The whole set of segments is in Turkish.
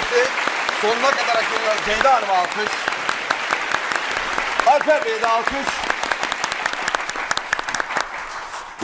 kuvvetli. Sonuna kadar hak ediyor. Ceyda Hanım alkış. Alper Bey'e de alkış.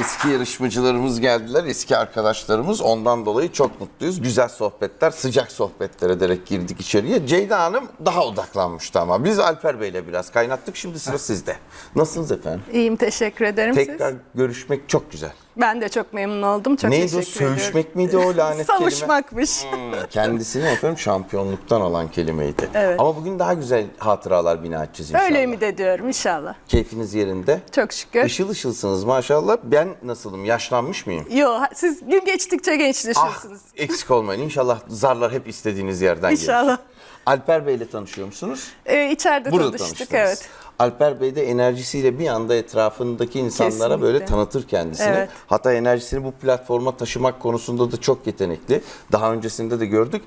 Eski yarışmacılarımız geldiler, eski arkadaşlarımız. Ondan dolayı çok mutluyuz. Güzel sohbetler, sıcak sohbetler ederek girdik içeriye. Ceyda Hanım daha odaklanmıştı ama. Biz Alper Bey'le biraz kaynattık. Şimdi sıra sizde. Nasılsınız efendim? İyiyim teşekkür ederim Tekrar siz. görüşmek çok güzel. Ben de çok memnun oldum. Çok Neydi o? teşekkür ediyorum. Söğüşmek miydi o lanet kelime? Savuşmakmış. Hmm, Kendisini efendim şampiyonluktan alan kelimeydi. Evet. Ama bugün daha güzel hatıralar bina edeceğiz inşallah. Öyle ümit ediyorum inşallah. Keyfiniz yerinde. Çok şükür. Işıl ışılsınız maşallah. Ben nasılım? Yaşlanmış mıyım? Yo, siz gün geçtikçe Ah gençleşiyorsunuz. eksik olmayın. İnşallah zarlar hep istediğiniz yerden gelir. İnşallah. Alper Bey'le tanışıyor musunuz? Ee, içeride Burada tanıştık tanıştınız. evet. Alper Bey de enerjisiyle bir anda etrafındaki insanlara Kesinlikle. böyle tanıtır kendisini. Evet. Hatta enerjisini bu platforma taşımak konusunda da çok yetenekli. Daha öncesinde de gördük.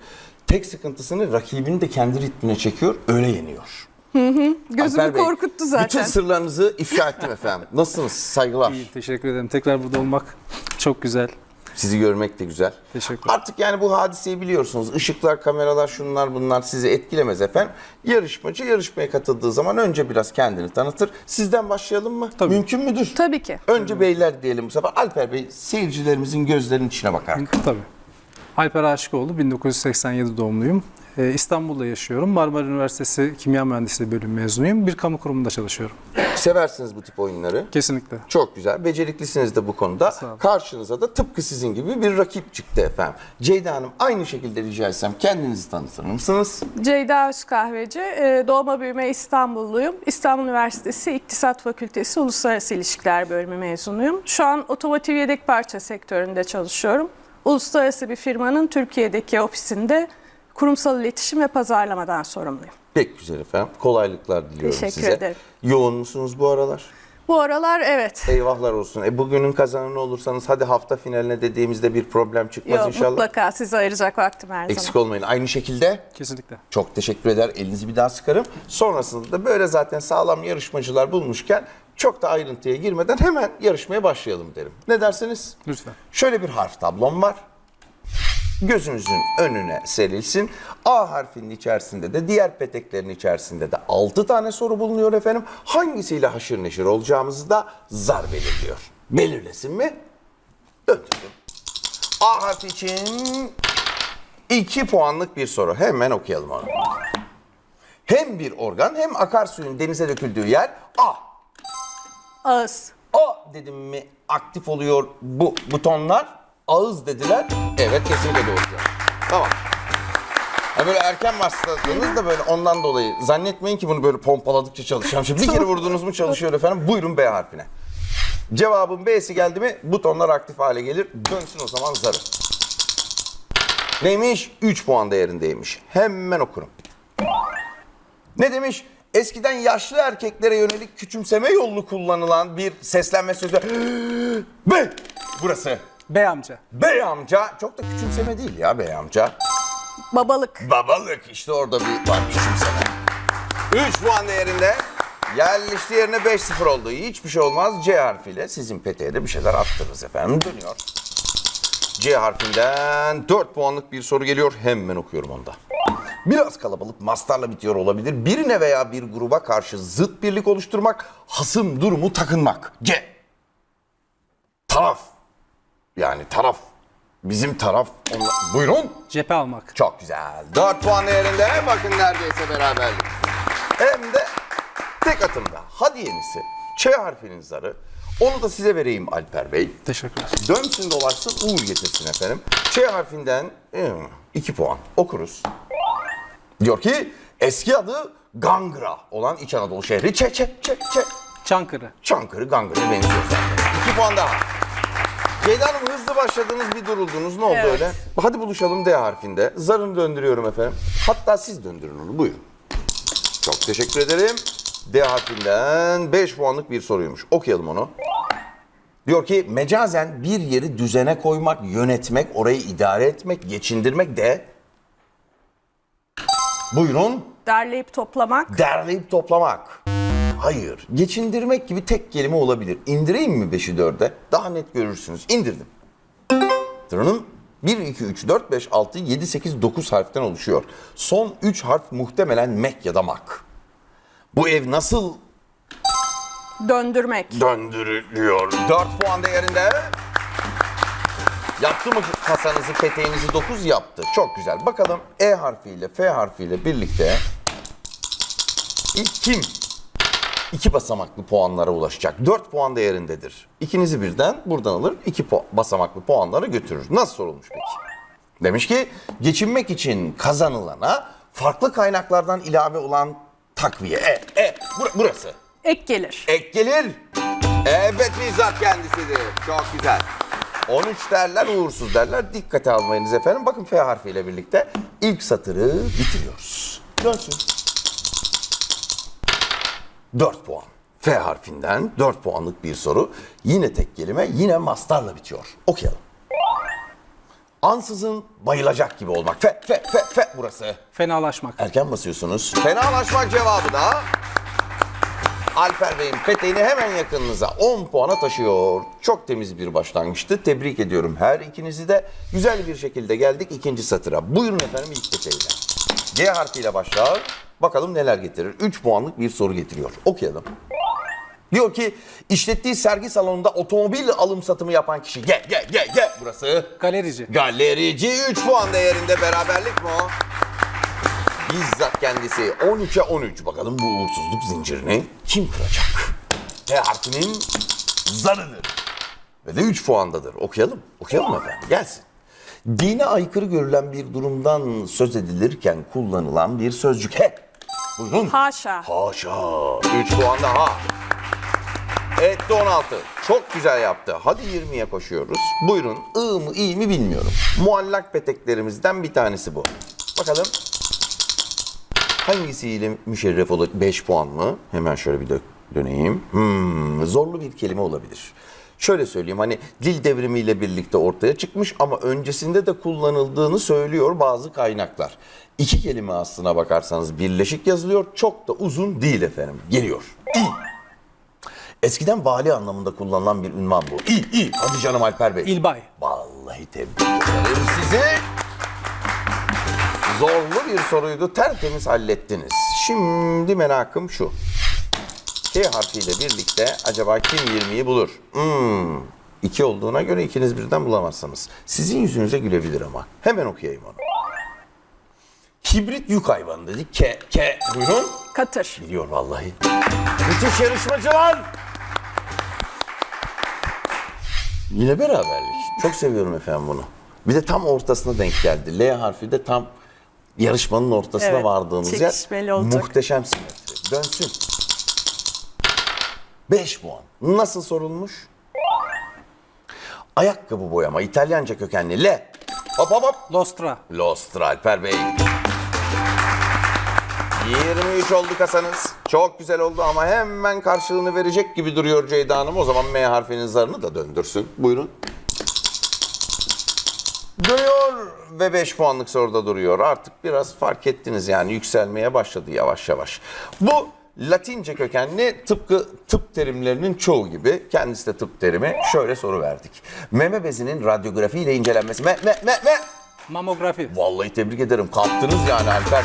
Tek sıkıntısını rakibini de kendi ritmine çekiyor, öyle yeniyor. Gözümü Alper Bey, korkuttu zaten. Bütün sırlarınızı ifşa ettim efendim. Nasılsınız? Saygılar. İyi, teşekkür ederim. Tekrar burada olmak çok güzel. Sizi görmek de güzel. Teşekkür. Artık yani bu hadiseyi biliyorsunuz. Işıklar, kameralar, şunlar bunlar sizi etkilemez efendim. Yarışmacı yarışmaya katıldığı zaman önce biraz kendini tanıtır. Sizden başlayalım mı? Tabii. Mümkün müdür? Tabii ki. Önce beyler diyelim bu sefer. Alper Bey seyircilerimizin gözlerinin içine bakar. Tabii. Alper Aşıkoğlu, 1987 doğumluyum. Ee, İstanbul'da yaşıyorum. Marmara Üniversitesi Kimya Mühendisliği bölümü mezunuyum. Bir kamu kurumunda çalışıyorum. Seversiniz bu tip oyunları. Kesinlikle. Çok güzel. Beceriklisiniz de bu konuda. Sağ olun. Karşınıza da tıpkı sizin gibi bir rakip çıktı efendim. Ceyda Hanım aynı şekilde rica etsem kendinizi tanıtır mısınız? Ceyda Özkahveci, e, doğma büyüme İstanbulluyum. İstanbul Üniversitesi İktisat Fakültesi Uluslararası İlişkiler Bölümü mezunuyum. Şu an otomotiv yedek parça sektöründe çalışıyorum. Uluslararası bir firmanın Türkiye'deki ofisinde kurumsal iletişim ve pazarlamadan sorumluyum. Pek güzel efendim. Kolaylıklar diliyorum Teşekkür size. ederim. Yoğun musunuz bu aralar? Bu aralar evet. Eyvahlar olsun. E bugünün kazananı olursanız hadi hafta finaline dediğimizde bir problem çıkmaz Yok, inşallah. mutlaka size ayıracak vaktim her Eksik zaman. olmayın. Aynı şekilde Kesinlikle. çok teşekkür eder. Elinizi bir daha sıkarım. Sonrasında da böyle zaten sağlam yarışmacılar bulmuşken çok da ayrıntıya girmeden hemen yarışmaya başlayalım derim. Ne dersiniz? Lütfen. Şöyle bir harf tablom var. Gözünüzün önüne serilsin. A harfinin içerisinde de diğer peteklerin içerisinde de 6 tane soru bulunuyor efendim. Hangisiyle haşır neşir olacağımızı da zar belirliyor. Belirlesin mi? Döndürdüm. A harfi için 2 puanlık bir soru. Hemen okuyalım onu. Hem bir organ hem akarsuyun denize döküldüğü yer A. Ağız. O dedim mi aktif oluyor bu butonlar. Ağız dediler. Evet kesinlikle doğru. cevap. Tamam. Ha böyle erken başladınız da böyle ondan dolayı zannetmeyin ki bunu böyle pompaladıkça çalışacağım. Şimdi bir kere vurdunuz mu çalışıyor efendim. Buyurun B harfine. Cevabın B'si geldi mi butonlar aktif hale gelir. Dönsün o zaman zarı. Neymiş? 3 puan değerindeymiş. Hemen okurum. Ne demiş? Eskiden yaşlı erkeklere yönelik küçümseme yolunu kullanılan bir seslenme sözü. Bey! Burası. Bey amca. Bey amca. Çok da küçümseme değil ya bey amca. Babalık. Babalık işte orada bir var küçümseme. 3 puan değerinde. Yerleşti yerine 5-0 oldu. Hiçbir şey olmaz. C harfiyle sizin peteğe de bir şeyler attınız efendim. Dönüyor. C harfinden 4 puanlık bir soru geliyor. Hemen okuyorum onda. Biraz kalabalık mastarla bitiyor olabilir. Birine veya bir gruba karşı zıt birlik oluşturmak, hasım durumu takınmak. C. Taraf. Yani taraf. Bizim taraf. Onlar... Buyurun. Cephe almak. Çok güzel. 4 puan değerinde. Bakın neredeyse beraberlik. Hem de tek atımda. Hadi yenisi. Ç harfinin zarı. Onu da size vereyim Alper Bey. Teşekkürler. Dönsün dolaşsın uğur getirsin efendim. Ç harfinden 2 puan okuruz. Diyor ki eski adı Gangra olan İç Anadolu şehri Ç Ç Ç Ç. Çankırı. Çankırı Gangır'a benziyor zaten. 2 puan daha. Ceyda Hanım hızlı başladınız bir duruldunuz. Ne oldu Evet. öyle? Hadi buluşalım D harfinde. Zarını döndürüyorum efendim. Hatta siz döndürün onu buyurun. Çok teşekkür ederim. D harfinden 5 puanlık bir soruymuş. Okuyalım onu. Diyor ki mecazen bir yeri düzene koymak, yönetmek, orayı idare etmek, geçindirmek de... Buyurun. Derleyip toplamak. Derleyip toplamak. Hayır. Geçindirmek gibi tek kelime olabilir. İndireyim mi 5'i 4'e? Daha net görürsünüz. İndirdim. Tırının 1, 2, 3, 4, 5, 6, 7, 8, 9 harften oluşuyor. Son 3 harf muhtemelen mek ya da mak. Bu ev nasıl Döndürmek. döndürülüyor? 4 puan değerinde. Yaptı mı kasanızı, peteğinizi 9 yaptı. Çok güzel. Bakalım E harfiyle F harfiyle birlikte ilk kim iki basamaklı puanlara ulaşacak? 4 puan değerindedir. İkinizi birden buradan alır, iki pu- basamaklı puanları götürür. Nasıl sorulmuş peki? Demiş ki geçinmek için kazanılana farklı kaynaklardan ilave olan takviye. E, e, bur- burası. Ek gelir. Ek gelir. Evet bizzat kendisidir. Çok güzel. 13 derler, uğursuz derler. Dikkate almayınız efendim. Bakın F harfiyle birlikte ilk satırı bitiriyoruz. Dönsün. 4 puan. F harfinden 4 puanlık bir soru. Yine tek kelime, yine mastarla bitiyor. Okuyalım. Ansızın bayılacak gibi olmak. F, F, F, F burası. Fenalaşmak. Erken basıyorsunuz. Fenalaşmak cevabı da Alper Bey'in peteğini hemen yakınınıza 10 puana taşıyor. Çok temiz bir başlangıçtı. Tebrik ediyorum her ikinizi de. Güzel bir şekilde geldik ikinci satıra. Buyurun efendim ilk peteğiyle. G harfiyle başlar. Bakalım neler getirir. 3 puanlık bir soru getiriyor. Okuyalım. Diyor ki işlettiği sergi salonunda otomobil alım satımı yapan kişi. Ge ge ge ge burası. Galerici. Galerici 3 puan değerinde beraberlik mi o? Bizzat kendisi 13'e 13. Bakalım bu uğursuzluk zincirini kim kıracak? T harfinin zarıdır. Ve de 3 puandadır. Okuyalım. Okuyalım efendim. Gelsin. Dine aykırı görülen bir durumdan söz edilirken kullanılan bir sözcük. He. Buyurun. Haşa. Haşa. 3 puan daha. Etti 16. Çok güzel yaptı. Hadi 20'ye koşuyoruz. Buyurun. I mı iyi mi bilmiyorum. Muallak peteklerimizden bir tanesi bu. Bakalım. Hangisiyle müşerref olur? 5 puan mı? Hemen şöyle bir dö- döneyim. Hmm, zorlu bir kelime olabilir. Şöyle söyleyeyim hani dil devrimiyle birlikte ortaya çıkmış ama öncesinde de kullanıldığını söylüyor bazı kaynaklar. İki kelime aslına bakarsanız birleşik yazılıyor. Çok da uzun değil efendim. Geliyor. İ. Eskiden vali anlamında kullanılan bir ünvan bu. İ, İ. Hadi canım Alper Bey. İlbay. Vallahi tebrik ederim sizi. Zorlu bir soruydu. Tertemiz hallettiniz. Şimdi merakım şu. K harfiyle birlikte acaba kim 20'yi bulur? Hmm. İki olduğuna göre ikiniz birden bulamazsınız. Sizin yüzünüze gülebilir ama. Hemen okuyayım onu. Hibrit yük hayvanı dedik. Ke, ke. Buyurun. Katır. Biliyor vallahi. Müthiş yarışmacılar. Yine beraberlik. Çok seviyorum efendim bunu. Bir de tam ortasına denk geldi. L harfi de tam yarışmanın ortasına Evet, vardığımız yer. olacak. Muhteşem simetri. Dönsün. 5 puan. Nasıl sorulmuş? Ayakkabı boyama. İtalyanca kökenli. L. Hop hop hop. Lostra. Lost Alper Bey. 23 oldu kasanız. Çok güzel oldu ama hemen karşılığını verecek gibi duruyor Ceyda Hanım. O zaman M harfinin zarını da döndürsün. Buyurun. Dönüyor ve 5 puanlık soruda duruyor. Artık biraz fark ettiniz yani yükselmeye başladı yavaş yavaş. Bu Latince kökenli tıpkı tıp terimlerinin çoğu gibi kendisi de tıp terimi şöyle soru verdik. Meme bezinin radyografi ile incelenmesi. Me, me, me, me. Mamografi. Vallahi tebrik ederim. Kaptınız yani Alper.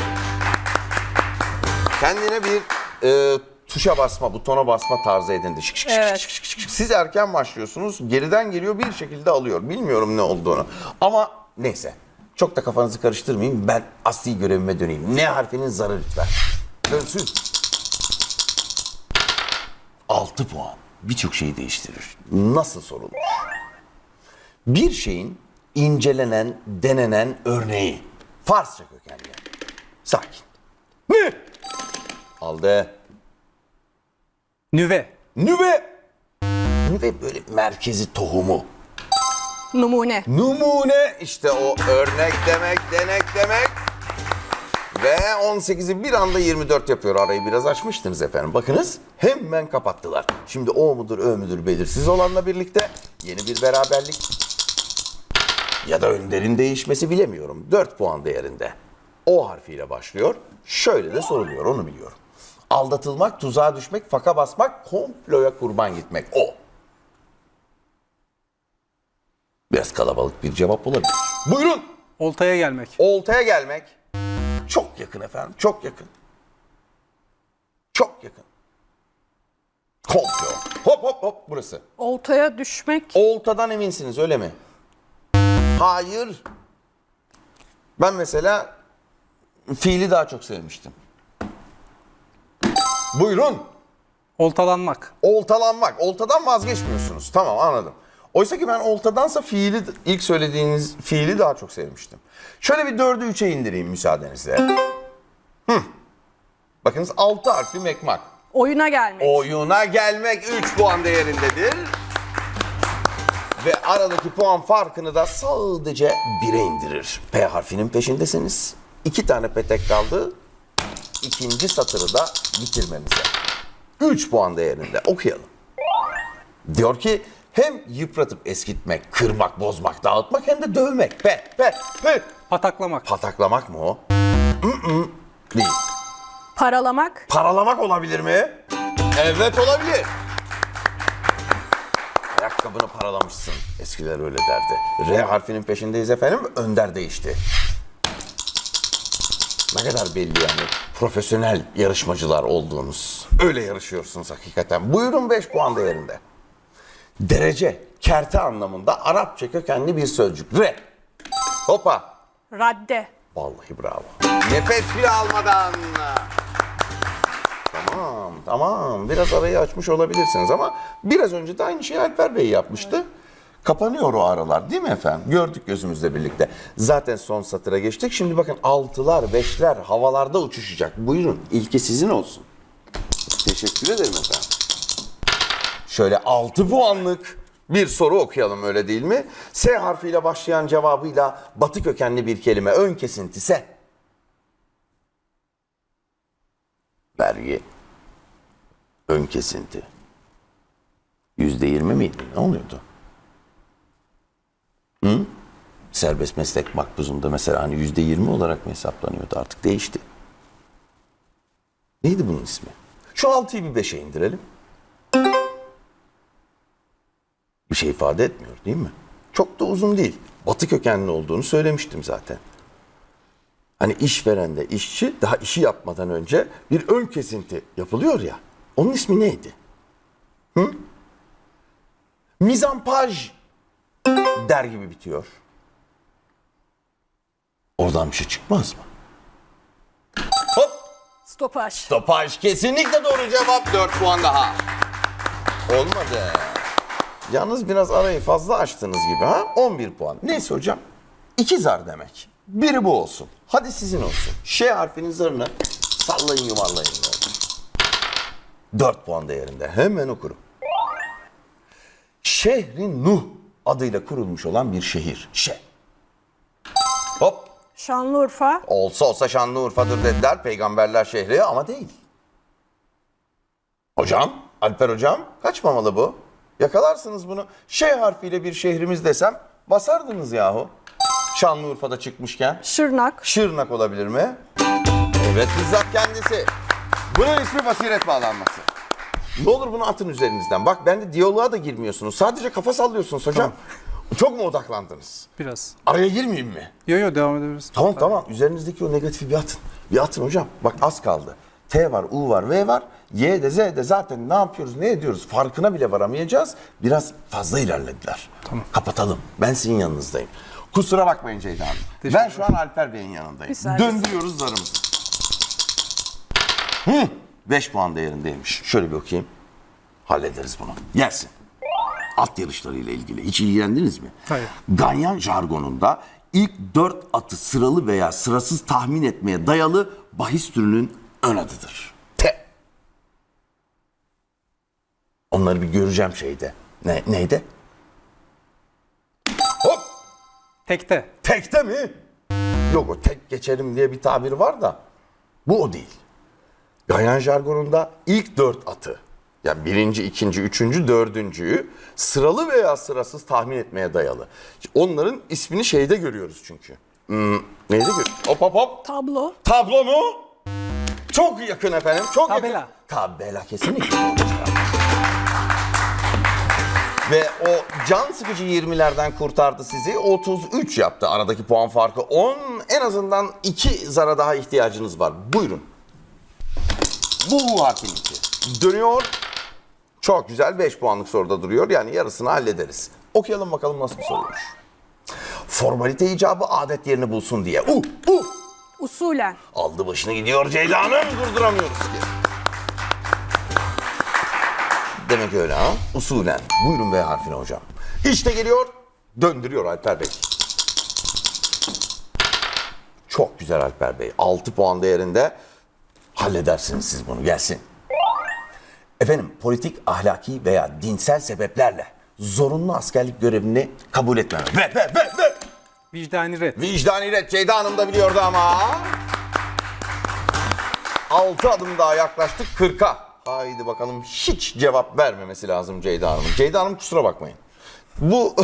Kendine bir e, tuşa basma, butona basma tarzı edindi. Şık şık şık Evet. şık şık şık. Siz erken başlıyorsunuz. Geriden geliyor bir şekilde alıyor. Bilmiyorum ne olduğunu. Ama neyse. Çok da kafanızı karıştırmayayım. Ben asli görevime döneyim. Ne harfinin zarı lütfen. Dönsün. 6 puan. Birçok şeyi değiştirir. Nasıl sorulmuş? Bir şeyin incelenen, denenen örneği. Farsça kökenli. Sakin. Ne? Aldı. Nüve. Nüve. Nüve böyle merkezi tohumu. Numune. Numune işte o örnek demek, denek demek. Ve 18'i bir anda 24 yapıyor. Arayı biraz açmıştınız efendim. Bakınız hemen kapattılar. Şimdi o mudur ö müdür belirsiz olanla birlikte yeni bir beraberlik. Ya da önderin değişmesi bilemiyorum. 4 puan değerinde. O harfiyle başlıyor. Şöyle de soruluyor onu biliyorum. Aldatılmak, tuzağa düşmek, faka basmak, komploya kurban gitmek. O. Biraz kalabalık bir cevap olabilir. Buyurun. Oltaya gelmek. Oltaya gelmek. Çok yakın efendim. Çok yakın. Çok yakın. Komplo. Hop hop hop burası. Oltaya düşmek. Oltadan eminsiniz öyle mi? Hayır. Ben mesela fiili daha çok sevmiştim. Buyurun. Oltalanmak. Oltalanmak. Oltadan vazgeçmiyorsunuz. Tamam anladım. Oysa ki ben oltadansa fiili, ilk söylediğiniz fiili daha çok sevmiştim. Şöyle bir dördü üçe indireyim müsaadenizle. Hı. Bakınız altı harfli mekmak. Oyuna gelmek. Oyuna gelmek 3 puan değerindedir. Ve aradaki puan farkını da sadece 1'e indirir. P harfinin peşindesiniz. İki tane petek kaldı. İkinci satırı da bitirmenize. 3 puan değerinde okuyalım. Diyor ki hem yıpratıp eskitmek, kırmak, bozmak, dağıtmak hem de dövmek. P, P, P. Pataklamak. Pataklamak mı o? Mm-mm. Değil. Paralamak. Paralamak olabilir mi? Evet olabilir. Ayakkabını paralamışsın. Eskiler öyle derdi. R harfinin peşindeyiz efendim. Önder değişti. Ne kadar belli yani. Profesyonel yarışmacılar olduğunuz. Öyle yarışıyorsunuz hakikaten. Buyurun 5 puan değerinde. Derece, kerte anlamında Arapça kökenli bir sözcük. R. Hopa. Radde. Vallahi bravo. Nefes bile almadan. Tamam, tamam. Biraz arayı açmış olabilirsiniz ama biraz önce de aynı şeyi Alper Bey yapmıştı. Kapanıyor o aralar değil mi efendim? Gördük gözümüzle birlikte. Zaten son satıra geçtik. Şimdi bakın altılar, beşler havalarda uçuşacak. Buyurun ilki sizin olsun. Teşekkür ederim efendim. Şöyle 6 puanlık bir soru okuyalım öyle değil mi? S harfiyle başlayan cevabıyla batı kökenli bir kelime ön kesinti S. Vergi. Ön kesinti. Yüzde yirmi miydi? Ne oluyordu? Hı? Serbest meslek makbuzunda mesela hani yüzde yirmi olarak mı hesaplanıyordu? Artık değişti. Neydi bunun ismi? Şu altıyı bir beşe indirelim. Bir şey ifade etmiyor değil mi? Çok da uzun değil. Batı kökenli olduğunu söylemiştim zaten. Hani işveren de işçi daha işi yapmadan önce bir ön kesinti yapılıyor ya. Onun ismi neydi? Hı? Mizampaj der gibi bitiyor. Oradan bir şey çıkmaz mı? Hop! Stopaj. Stopaj kesinlikle doğru cevap. 4 puan daha. Olmadı. Yalnız biraz arayı fazla açtınız gibi ha. 11 puan. Neyse hocam. İki zar demek. Biri bu olsun. Hadi sizin olsun. Ş harfinin zarını sallayın yuvarlayın. ne olur. 4 puan değerinde. Hemen okurum. Şehri Nuh adıyla kurulmuş olan bir şehir. Ş. Hop. Şanlıurfa. Olsa olsa Şanlıurfa'dır dediler peygamberler şehri ama değil. Hocam, Alper hocam kaçmamalı bu. Yakalarsınız bunu. Ş harfiyle bir şehrimiz desem basardınız yahu. Şanlıurfa'da çıkmışken. Şırnak. Şırnak olabilir mi? Evet bizzat kendisi. Bunun ismi basiret bağlanması. Ne olur bunu atın üzerinizden. Bak ben de diyaloğa da girmiyorsunuz. Sadece kafa sallıyorsunuz hocam. Çok mu odaklandınız? Biraz. Araya girmeyeyim mi? Yo yo devam edebiliriz. Tamam tamam üzerinizdeki o negatifi bir atın. Bir atın hocam. Bak az kaldı. T var, U var, V var. Y de Z de zaten ne yapıyoruz, ne ediyoruz farkına bile varamayacağız. Biraz fazla ilerlediler. Tamam. Kapatalım. Ben sizin yanınızdayım. Kusura bakmayın Ceyda Hanım. Ben şu an Alper Bey'in yanındayım. Bir saniye. Döndürüyoruz zarımızı. Hı, 5 puan değerindeymiş. Şöyle bir okuyayım. Hallederiz bunu. Yersin. At yarışlarıyla ilgili. Hiç ilgilendiniz mi? Hayır. Ganyan jargonunda ilk dört atı sıralı veya sırasız tahmin etmeye dayalı bahis türünün ön adıdır. T. Onları bir göreceğim şeyde. Ne, neydi? Hop! Tekte. Tekte mi? Yok o tek geçerim diye bir tabir var da bu o değil. Ganyan jargonunda ilk dört atı yani birinci, ikinci, üçüncü, dördüncüyü sıralı veya sırasız tahmin etmeye dayalı. Onların ismini şeyde görüyoruz çünkü. Hmm, neyde görüyoruz? Hop hop hop. Tablo. Tablo mu? Çok yakın efendim. Çok Tabela. yakın. Tabela kesinlikle. Ve o can sıkıcı 20'lerden kurtardı sizi. 33 yaptı aradaki puan farkı. 10 en azından 2 zara daha ihtiyacınız var. Buyurun. Bu harfininki. Dönüyor. Çok güzel 5 puanlık soruda duruyor. Yani yarısını hallederiz. Okuyalım bakalım nasıl bir soruymuş. Formalite icabı adet yerini bulsun diye. U, u. Usulen. Aldı başını gidiyor Ceyda Hanım. Durduramıyoruz ki. Demek öyle ha. Usulen. Buyurun B harfine hocam. İşte geliyor. Döndürüyor Alper Bey. Çok güzel Alper Bey. 6 puan değerinde halledersiniz siz bunu. Gelsin. Efendim politik, ahlaki veya dinsel sebeplerle zorunlu askerlik görevini kabul etmem. Ve ve ve ve. Vicdani red. Vicdani red Ceyda Hanım da biliyordu ama. 6 adım daha yaklaştık 40'a. Haydi bakalım hiç cevap vermemesi lazım Ceyda Hanım. Ceyda Hanım kusura bakmayın. Bu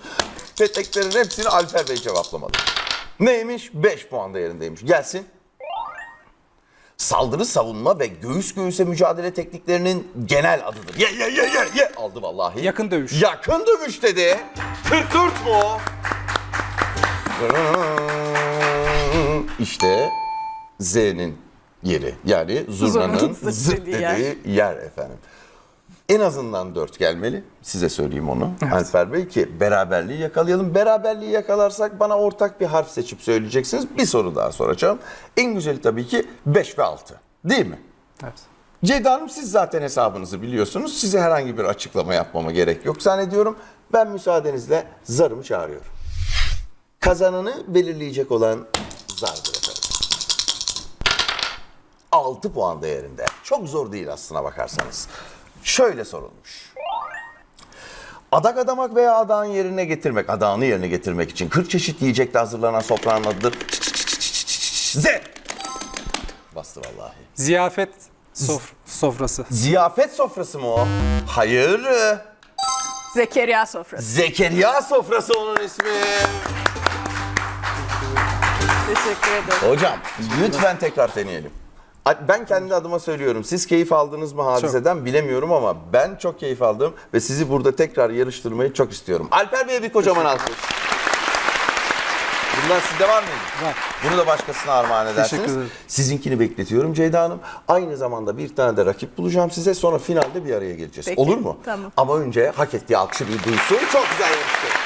peteklerin hepsini Alper Bey cevaplamadı. Neymiş? 5 puan değerindeymiş. Gelsin. Saldırı, savunma ve göğüs göğüse mücadele tekniklerinin genel adıdır. Ye ye ye ye ye. Aldı vallahi. Yakın dövüş. Yakın dövüş dedi. 44 mu? İşte Z'nin yeri. Yani zurnanın zıt dediği dediği yer. efendim. En azından 4 gelmeli. Size söyleyeyim onu. Alper Bey ki beraberliği yakalayalım. Beraberliği yakalarsak bana ortak bir harf seçip söyleyeceksiniz. Bir soru daha soracağım. En güzeli tabii ki 5 ve 6. Değil mi? Evet. Ceyda Hanım siz zaten hesabınızı biliyorsunuz. Size herhangi bir açıklama yapmama gerek yok zannediyorum. Ben müsaadenizle zarımı çağırıyorum. Kazananı belirleyecek olan zardır efendim. 6 puan değerinde. Çok zor değil aslına bakarsanız. Şöyle sorulmuş. Adak adamak veya adağın yerine getirmek, adağını yerine getirmek için 40 çeşit yiyecekle hazırlanan sofranın adıdır. Z. Bastı vallahi. Ziyafet sof- sofrası. Ziyafet sofrası mı o? Hayır. Zekeriya sofrası. Zekeriya sofrası onun ismi. Teşekkür ederim. Hocam lütfen tekrar deneyelim. Ben kendi adıma söylüyorum. Siz keyif aldınız mı hadiseden bilemiyorum ama ben çok keyif aldım ve sizi burada tekrar yarıştırmayı çok istiyorum. Alper Bey'e bir kocaman alkış. Bundan sizde var mıydı? Var. Bunu da başkasına armağan edersiniz. Teşekkür ederim. Sizinkini bekletiyorum Ceyda Hanım. Aynı zamanda bir tane de rakip bulacağım size. Sonra finalde bir araya geleceğiz. Peki, Olur mu? tamam. Ama önce hak ettiği alkışı bir duysun. Çok güzel yarıştı.